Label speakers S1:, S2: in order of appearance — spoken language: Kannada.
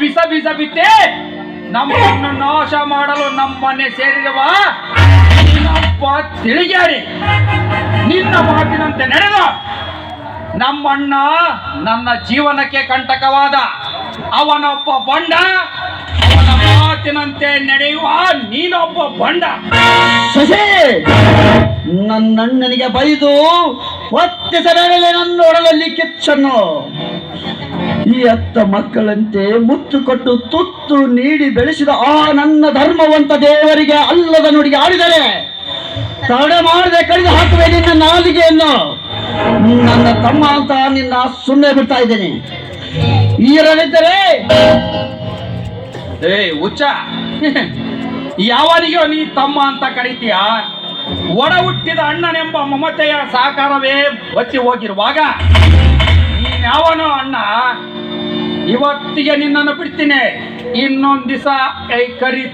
S1: ಬಿಸ ಬಿಸ ಬಿತ್ತೆ ನಮ್ಮನ್ನು ನಾಶ ಮಾಡಲು ನಮ್ಮನೆ ಸೇರಿರುವ ನಿನ್ನಪ್ಪ ತಿಳಿಗಾರಿ ನಿನ್ನ ಮಾತಿನಂತೆ ನಡೆದ. ನಮ್ಮಣ್ಣ ನನ್ನ ಜೀವನಕ್ಕೆ ಕಂಟಕವಾದ. ಅವನೊಬ್ಬ ಬಂಡ. ಅವನ ಮಾತಿನಂತೆ ನಡೆಯುವ ನೀನೊಬ್ಬ ಬಂಡ.
S2: ಶಶಿ ನನ್ನಣ್ಣನಿಗೆ ಬೈದು ಒತ್ತಿ ಸರಳಲೆ ನನ್ನ ಕಿಚ್ಚನ್ನು. ಈ ಅತ್ತ ಮಕ್ಕಳಂತೆ ಮುತ್ತು ಕೊಟ್ಟು ತುತ್ತು ನೀಡಿ ಬೆಳೆಸಿದ ಆ ನನ್ನ ಧರ್ಮವಂತ ದೇವರಿಗೆ ಅಲ್ಲದ ನುಡಿಗೆ ಆಡಿದರೆ ತಡೆ ಮಾಡದೆ ಕಡಿದು ಹಾಕುವೆ ನಿನ್ನ ನಾಲಿಗೆಯನ್ನು. ನನ್ನ ತಮ್ಮ ಅಂತ ನಿನ್ನ ಸುಮ್ಮನೆ ಬಿಡ್ತಾ ಇದ್ದೇನೆ. ಈರಲಿದ್ದರೆ
S1: ಏ ಹುಚ್ಚ. ಯಾವನಿಗೋ ನೀ ತಮ್ಮ ಅಂತ ಕರಿತೀಯ? ಒಡ ಹುಟ್ಟಿದ ಅಣ್ಣನೆಂಬ ಮಮತೆಯ ಸಾಕಾರವೇ ಬಚ್ಚಿ ಹೋಗಿರುವಾಗ ನೀನ್ಯಾವನೋ ಅಣ್ಣ, ಇವತ್ತಿಗೆ ನಿನ್ನನ್ನು ಬಿಡ್ತೀನಿ. ಇನ್ನೊಂದು ದಿವಸ ಕೈ ಕರಿ